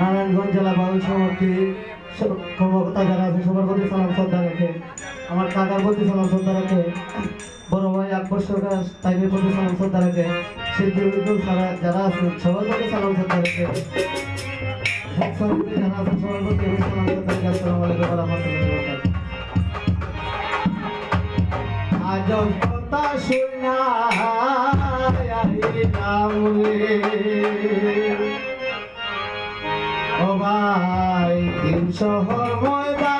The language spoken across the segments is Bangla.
নারায়ণগঞ্জ জেলা বাউল সমিতির কর্মকর্তা যারা আছে সবার প্রতি সালাম শ্রদ্ধা রাখে আমার কাকার প্রতি সালাম শ্রদ্ধা রাখে বড় ভাই আকবর সরকার তাইবের প্রতি সালাম শ্রদ্ধা রাখে সিদ্ধুল সারা যারা আছে সবার প্রতি সালাম শ্রদ্ধা রাখে আজ আছে ও ভাই তিনশো ময়দান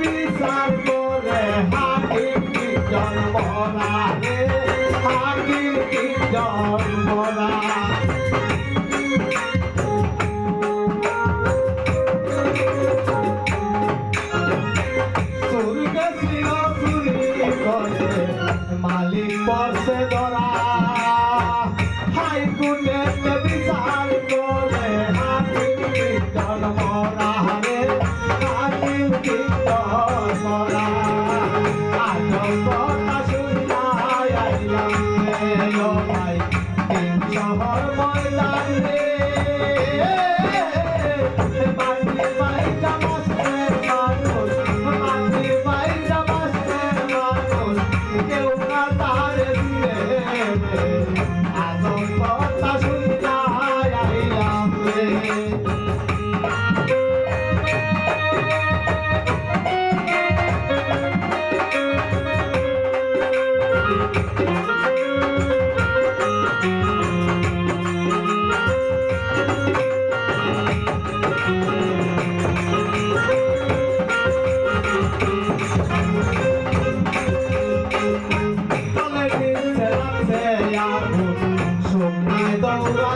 বিচার করে হাকিম কি জন্মরা রে?